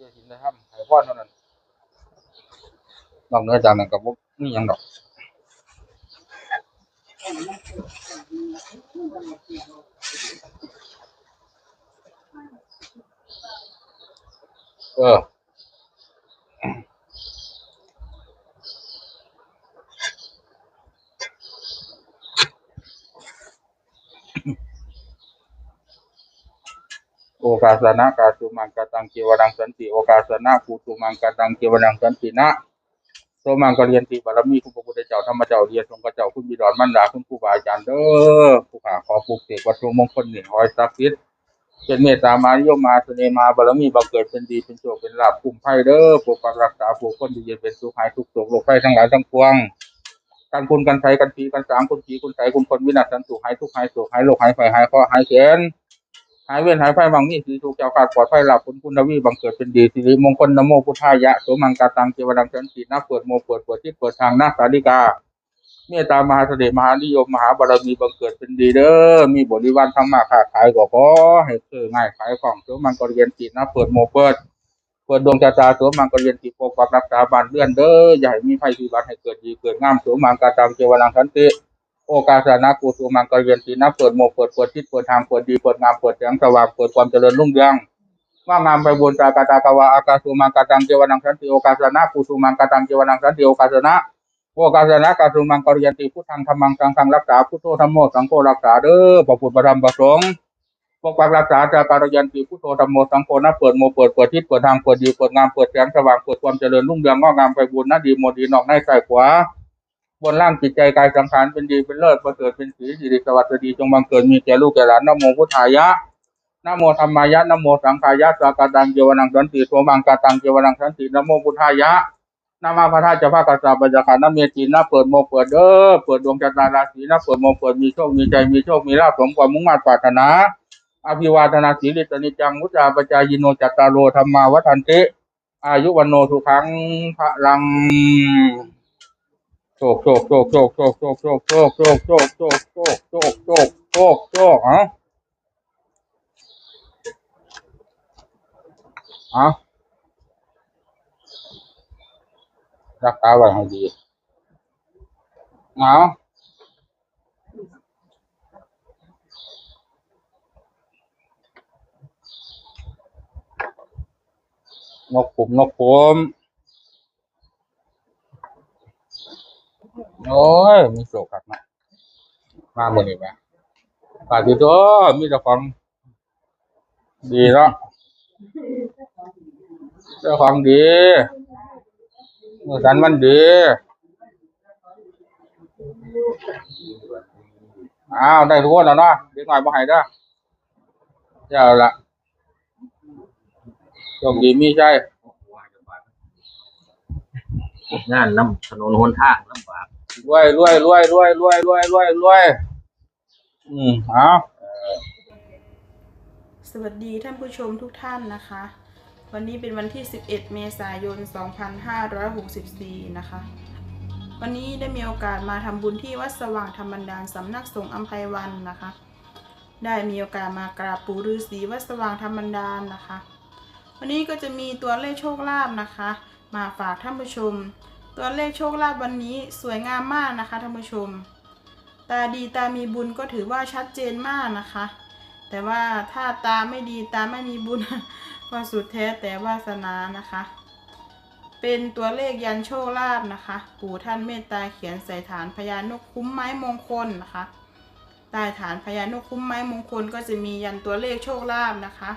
เดี๋ยวสิได้ทำให้พ่อเท่านั้นนอกเหนือจากนั้นก็บ่มีหยังดอกเออ กาสนะกาสุมังกตังเจวรังสันติโอกาสนะภูตุมังกตังเจวรังสันตินะโสมังกเรียนติบารมีคุณพระพุทธเจ้าธรรมเจ้าเรียนทรงกระเจ้าคุณบิดรมันดาคุณครูบาอาจารย์เด้อผู้ขาขอปลูกเสกวัตถุมงคลหนึ่งร้อยสักดิ์สิทธิ์เป็นเมตตามานิยมมาเสนมาบารมีบังเกิดเป็นดีเป็นโชคเป็นลาภคุ้มไพ่เด้อปกปักรักษาผู้คนที่เย็นเป็นสุขหายทุกข์โศกโรคไฟทั้งหลายทั้งปวงกันคุณกันไฟกันผีกันสางคุณผีคุณใสคุณคนวินาศสันตุหายทุกหายโศกหายโรคหายไฟหายเคราะห์หายเข็น หายเวียนหายไฟบางนี่สีถูกเจ้าการปลอดภัยหลับคุณคุณทวีบังเกิดเป็นดีสิริมงคลนโมพุทธายะโสมังกาตังเจวดังสันตินาเปิดโมเปิดเปิดที่เปิดทางนาสาลิกาเมตตามหาเสด็จมหานิยมมหาบารมีบังเกิดเป็นดีเด้อมีบริวารธรรมะค้าขายก็ขอให้เคือง่ายขายของโสมังกรเรียนตินาเปิดโมเปิดเปิดดวงชะตาโสมังกรเรียนติปกปักรักษาบานเรือนเด้ออย่าให้มีภัยพิบัติให้เกิดดีเกิดงามโสมังกาตังเจวดังสันติ โอกาสนากูสุมังกรเรียนตีนะเปิดโมเปิดเปิดทิศเปิดทางเปิดดีเปิดงามเปิดแสงสว่างเปิดความเจริญรุ่งเรืองว่างามไปบนตากาตากาวาอากาสุมังกตังเจวนังสันติโอกาสนากูสุมังกตังเจวนังสันติโอกาสนะโอกาสนะกาสุมังกรเรียนตีพุทธังธรรมังสังฆังรักษาพุทโธธรรมโมสังโฆรักษาเด้อพระพุทธพระธรรมพระสงฆ์ปกปักรักษาจากการเรียนตีพุทโธธรรมโมสังโฆนะเปิดโมเปิดเปิดทิศเปิดทางเปิดดีเปิดงามเปิดแสงสว่างเปิดความเจริญรุ่งเรืองงอกงามไปบุญนะดีโมดีนอกในใส่ขวา บนร่างจิตใจกายสังขารเป็นดีเป็นเลิศประเสริฐเป็นสีสิริสวัสดีจงบังเกิดมีแก่ลูกแก่หลานนโมพุทธายะนโมธรรมายะนโมสังขายะสากตังเจวนังสันติโสมังกาตังเจวนังสันตินโมพุทธายะนามาพระธาตุเจ้าพระกษัตริย์ปัญจขันธ์นเมจีนะเปิดโมเปิดเด้อเปิดดวงชะตาราศีนะเปิดโมเปิดมีโชคมีใจมีโชคมีลาภสมความมุ่งมั่นปรารถนา อภิวาทนาสีลิตนิจังมุจจาปจายโนจัตตารโลธรรมาวัฏันติอายุวันโนทุขังพระลัง โชคโชคโชคโชคโชคโชคโชคโชคโชคโชคโชคโชคโชคโชคโชคโชคเอ้าเอารักษาไว้ให้ดีเอานกขุมนกขุม โอ้ยมีโศกครับนะมาหมดเลยไหมปาดีตัวมีแต่ของดีเนาะเจ้าของดีมือสันมันดีอ้าวได้ทุกคนแล้วเนาะเด็กหน่อยบ่ให้เด้อเจ้าละโชคดีมีใจงานน้ำถนนหนทางลำบาก รวยรวยรวยรวยรวยรวยรวยรวยอืมเอาสวัสดีท่านผู้ชมทุกท่านนะคะ วันนี้เป็นวันที่ 11 เมษายน 2564 นะคะ วันนี้ได้มีโอกาสมาทำบุญที่วัดสว่างธรรมบันดาลสำนักสงฆ์อัมไพวันนะคะ ได้มีโอกาสมากราบปู่ฤาษีวัดสว่างธรรมบันดาลนะคะ วันนี้ก็จะมีตัวเลขโชคลาภนะคะ มาฝากท่านผู้ชม ตัวเลขโชคลาภวันนี้สวยงามมากนะคะท่านผู้ชม ตาดีตามีบุญก็ถือว่าชัดเจนมากนะคะ แต่ว่าถ้าตาไม่ดีตาไม่มีบุญก็สุดแท้แต่วาสนานะคะ เป็นตัวเลขยันโชคลาภนะคะ ปู่ท่านเมตตาเขียนใส่ฐานพญานกคุ้มไม้มงคลนะคะใต้ฐานพญานกคุ้มไม้มงคลก็จะมียันตัวเลขโชคลาภนะคะ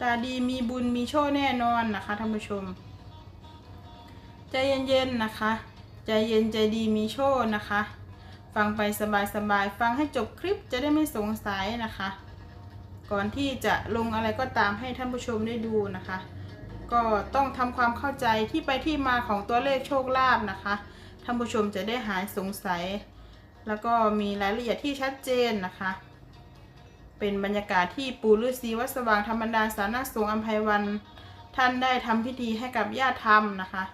ตาดีมีบุญมีโชคแน่นอนนะคะท่านผู้ชม ใจเย็นๆนะคะ ใจเย็นใจดีมีโชคนะคะ ฟังไปสบายๆฟังให้จบคลิปจะได้ไม่สงสัยนะคะ ก่อนที่จะลงอะไรก็ตามให้ท่านผู้ชมได้ดูนะคะ ก็ต้องทำความเข้าใจที่ไปที่มาของตัวเลขโชคลาภนะคะท่านผู้ชมจะได้หายสงสัย แล้วก็มีรายละเอียดที่ชัดเจนนะคะเป็นบรรยากาศที่ปู่ฤาษีวัดสว่างธรรมดาสานักสงฆ์อัมไพวัน ท่านได้ทำพิธีให้กับญาติธรรมนะคะ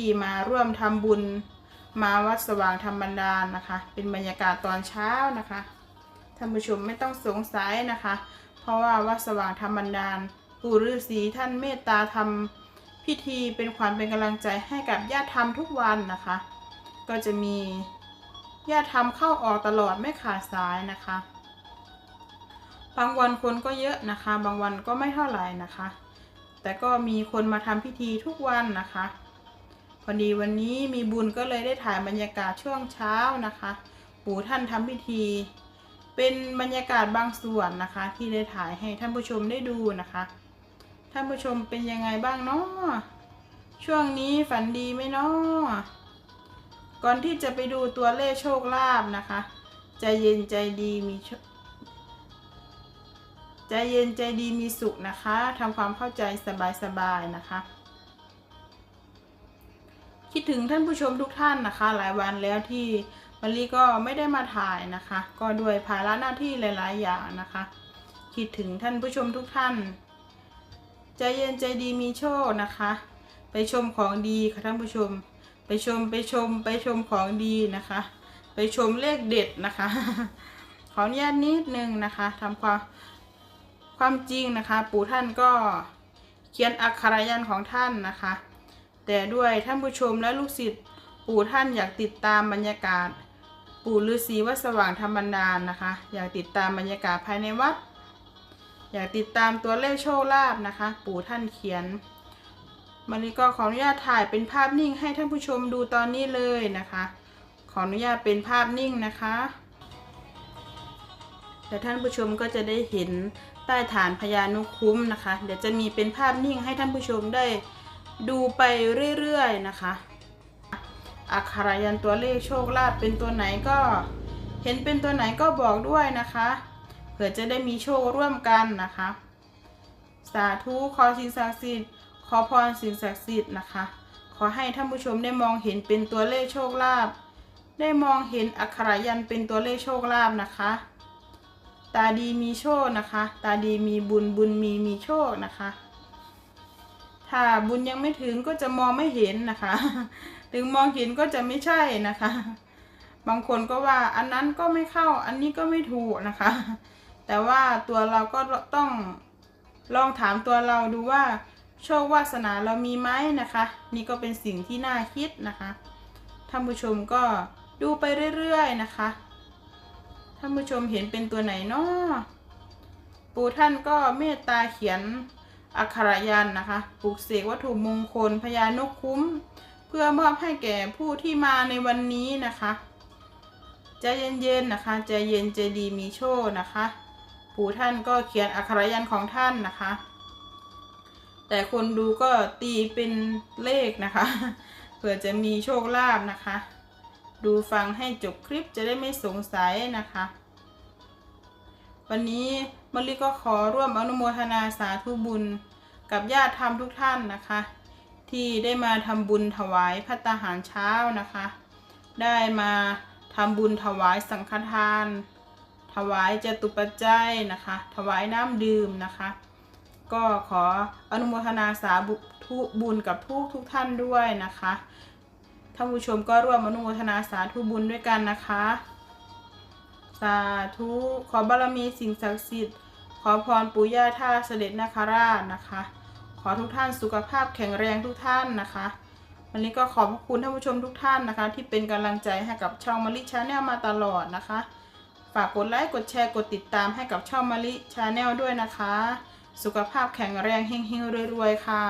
ที่มาร่วมทำบุญมาวัดสว่างธรรมดาลนะคะ เป็นบรรยากาศตอนเช้านะคะท่านผู้ชมไม่ต้องสงสัยนะคะ เพราะว่าวัดสว่างธรรมดาลปู่ฤาษีท่านเมตตาทำพิธีเป็นขวัญเป็นกำลังใจให้กับญาติธรรมทุกวันนะคะ ก็จะมีญาติธรรมเข้าออกตลอดไม่ขาดสายนะคะ บางวันคนก็เยอะนะคะ บางวันก็ไม่เท่าไหร่นะคะ แต่ก็มีคนมาทำพิธีทุกวันนะคะ พอดีวันนี้มีบุญก็เลยได้ถ่ายบรรยากาศช่วงเช้านะคะ ปู่ท่านทำพิธี เป็นบรรยากาศบางส่วนนะคะ ที่ได้ถ่ายให้ท่านผู้ชมได้ดูนะคะ ท่านผู้ชมเป็นยังไงบ้างเนาะช่วงนี้ฝันดีไหมเนาะก่อนที่จะไปดูตัวเลขโชคลาภนะคะใจเย็นใจดีมีใจเย็นใจดีมีสุขนะคะทำความเข้าใจสบายๆนะคะ คิดถึงท่านผู้ชมทุกท่านนะคะ หลายวันแล้วที่มะลิก็ไม่ได้มาถ่ายนะคะ ก็ด้วยภาระหน้าที่หลาย ๆ อย่างนะคะ คิดถึงท่านผู้ชมทุกท่าน ใจเย็นใจดีมีโชคนะคะ ไปชมของดีค่ะท่านผู้ชม ไปชมไปชมไปชมของดีนะคะ ไปชมเลขเด็ดนะคะ ขออนุญาตนิดนึงนะคะทำความความจริงนะคะ ปู่ท่านก็เขียนอักขรยันของท่านนะคะ แต่ด้วยท่านผู้ชมและลูกศิษย์ปู่ท่านอยากติดตามบรรยากาศ ปู่ฤาษีวัดสว่างธรรมนดาลนะคะ อยากติดตามบรรยากาศภายในวัด อยากติดตามตัวเลขโชคลาภนะคะ ปู่ท่านเขียนมันนี้ก็ขออนุญาตถ่ายเป็นภาพนิ่งให้ท่านผู้ชมดูตอนนี้เลยนะคะ ขออนุญาตเป็นภาพนิ่งนะคะแต่ท่านผู้ชมก็จะได้เห็นใต้ฐานพญานุคุ้มนะคะ เดี๋ยวจะมีเป็นภาพนิ่งให้ท่านผู้ชมได้ ดูไปเรื่อยๆนะคะอักขรยันตัวเลขโชคลาภเป็นตัวไหนก็เห็นเป็นตัวไหนก็บอกด้วยนะคะ เผื่อจะได้มีโชคร่วมกันนะคะ สาธุขอสิ่งศักดิ์สิทธิ์ขอพรสิ่งศักดิ์สิทธิ์นะคะ ขอให้ท่านผู้ชมได้มองเห็นเป็นตัวเลขโชคลาภได้มองเห็นอักขรยันเป็นตัวเลขโชคลาภนะคะ ตาดีมีโชคนะคะ ตาดีมีบุญบุญมีมีโชคนะคะ ถ้าบุญยังไม่ถึงก็จะมองไม่เห็นนะคะ ถึงมองเห็นก็จะไม่ใช่นะคะ บางคนก็ว่าอันนั้นก็ไม่เข้า อันนี้ก็ไม่ถูกนะคะ แต่ว่าตัวเราก็ต้องลองถามตัวเราดูว่า โชควาสนาเรามีไหมนะคะ นี่ก็เป็นสิ่งที่น่าคิดนะคะท่านผู้ชมก็ดูไปเรื่อยๆนะคะท่านผู้ชมเห็นเป็นตัวไหนเนาะปู่ท่านก็เมตตาเขียน อักขระยันนะคะปลูกเสกวัตถุมงคลพญานกคุ้ม เพื่อมอบให้แก่ผู้ที่มาในวันนี้นะคะใจเย็นๆนะคะใจเย็นใจดีมีโชคนะคะปู่ท่านก็เขียนอักขระยันของท่านนะคะ แต่คนดูก็ตีเป็นเลขนะคะ เผื่อจะมีโชคลาภนะคะ ดูฟังให้จบคลิปจะได้ไม่สงสัยนะคะ วันนี้มะลิก็ขอร่วมอนุโมทนาสาธุบุญ กับญาติธรรมทุกท่านนะคะ ที่ได้มาทำบุญถวายพัตตาหารเช้านะคะ ได้มาทำบุญถวายสังฆทาน ถวายจตุปัจจัยนะคะ ถวายน้ำดื่มนะคะ ก็ขออนุโมทนาสาธุบุญกับทุกทุกท่านด้วยนะคะท่านผู้ชมก็ร่วมอนุโมทนาสาธุบุญด้วยกันนะคะ สาธุขอบารมีสิ่งศักดิ์สิทธิ์ ขอพรปู่ย่าท่าเสด็จนาคราชนะคะ ขอทุกท่านสุขภาพแข็งแรงทุกท่านนะคะ วันนี้ก็ขอบพระคุณท่านผู้ชมทุกท่านนะคะ ที่เป็นกำลังใจให้กับช่องมาริชาแนลมาตลอดนะคะ ฝากกดไลค์กดแชร์กดติดตามให้กับช่องมาริชาแนลด้วยนะคะ สุขภาพแข็งแรงเฮงๆรวยๆค่ะ